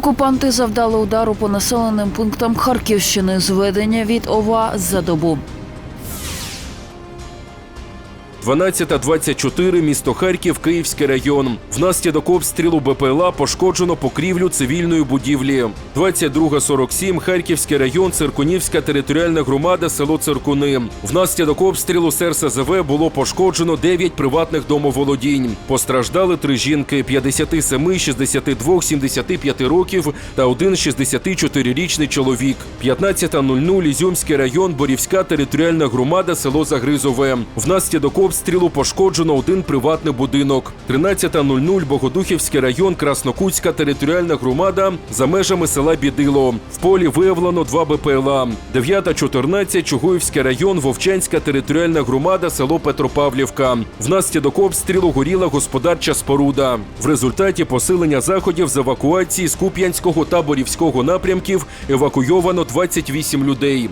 Окупанти завдали удару по населеним пунктам Харківщини. Зведення від ОВА за добу. 12.24, місто Харків, Київський район. Внаслідок обстрілу БПЛА пошкоджено покрівлю цивільної будівлі. 22.47, Харківський район, Циркунівська територіальна громада, село Циркуни. Внаслідок обстрілу з РСЗВ було пошкоджено 9 приватних домоволодінь. Постраждали три жінки 57, 62, 75 років та один 64-річний чоловік. 15.00, Ізюмський район, Борівська територіальна громада, село Загризове. Внаслідок обстрілу пошкоджено один приватний будинок. 13.00 Богодухівський район, Краснокутська територіальна громада за межами села Бідило. В полі виявлено два БПЛА. 9.14 Чугуївський район, Вовчанська територіальна громада, село Петропавлівка. Внаслідок обстрілу горіла господарча споруда. В результаті посилення заходів з евакуації з Куп'янського та Борівського напрямків евакуйовано 28 людей.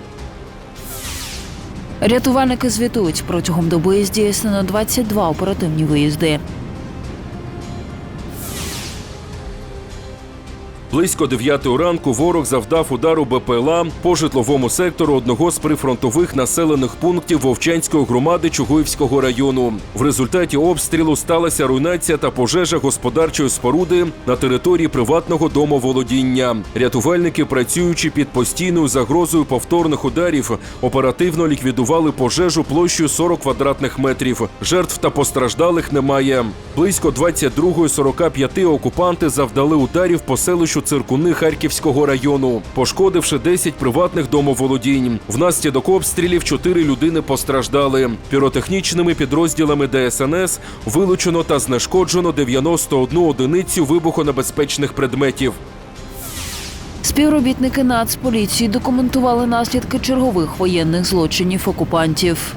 Рятувальники звітують протягом доби здійснено 22 оперативні виїзди. Близько 9 ранку ворог завдав удару БПЛА по житловому сектору одного з прифронтових населених пунктів Вовчанської громади Чугуївського району. В результаті обстрілу сталася руйнація та пожежа господарчої споруди на території приватного домоволодіння. Рятувальники, працюючи під постійною загрозою повторних ударів, оперативно ліквідували пожежу площею 40 квадратних метрів. Жертв та постраждалих немає. Близько 22.45 окупанти завдали ударів по селищу Циркуни Харківського району, пошкодивши 10 приватних домоволодінь. Внаслідок обстрілів 4 людини постраждали. Піротехнічними підрозділами ДСНС вилучено та знешкоджено 91 одиницю вибухонебезпечних предметів. Співробітники Нацполіції документували наслідки чергових воєнних злочинів окупантів.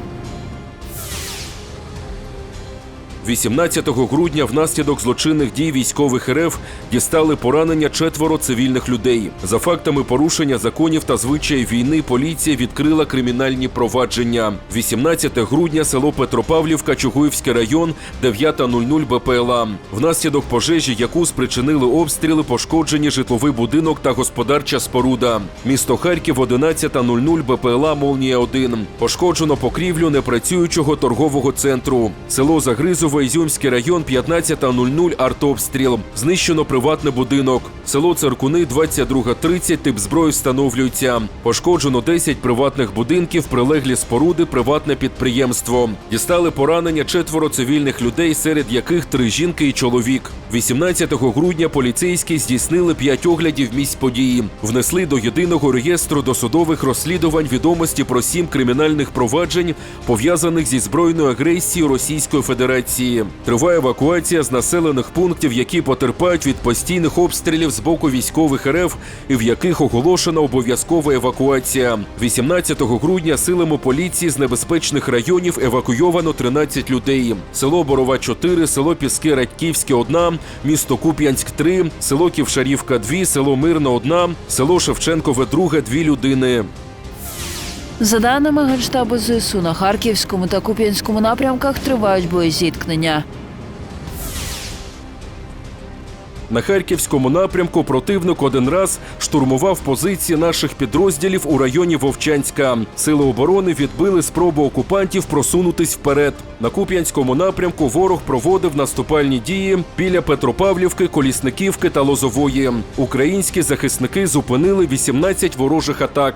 18 грудня внаслідок злочинних дій військових РФ дістали поранення четверо цивільних людей. За фактами порушення законів та звичаїв війни поліція відкрила кримінальні провадження. 18 грудня село Петропавлівка, Чугуївський район, 9.00 БПЛА. Внаслідок пожежі, яку спричинили обстріли, пошкоджені житловий будинок та господарча споруда. Місто Харків, 11.00 БПЛА Молнія 1. Пошкоджено покрівлю непрацюючого торгового центру. Село Загризове, Ізюмський район, 15.00 артобстріл. Знищено приватний будинок. Село Циркуни, 22.30, тип зброї встановлюється. Пошкоджено 10 приватних будинків, прилеглі споруди, приватне підприємство. Дістали поранення четверо цивільних людей, серед яких три жінки і чоловік. 18 грудня поліцейські здійснили п'ять оглядів місць події. Внесли до єдиного реєстру досудових розслідувань відомості про сім кримінальних проваджень, пов'язаних зі збройною агресією Російської Федерації. Триває евакуація з населених пунктів, які потерпають від постійних обстрілів з боку військових РФ і в яких оголошена обов'язкова евакуація. 18 грудня силами поліції з небезпечних районів евакуйовано 13 людей. Село Борова 4, село Піски Радьківське 1, місто Куп'янськ 3, село Ківшарівка 2, село Мирна 1, село Шевченкове 2 2 людини. За даними Генштабу ЗСУ, на Харківському та Куп'янському напрямках тривають боєзіткнення. На харківському напрямку противник один раз штурмував позиції наших підрозділів у районі Вовчанська. Сили оборони відбили спробу окупантів просунутись вперед. На Куп'янському напрямку ворог проводив наступальні дії біля Петропавлівки, Колісниківки та Лозової. Українські захисники зупинили 18 ворожих атак.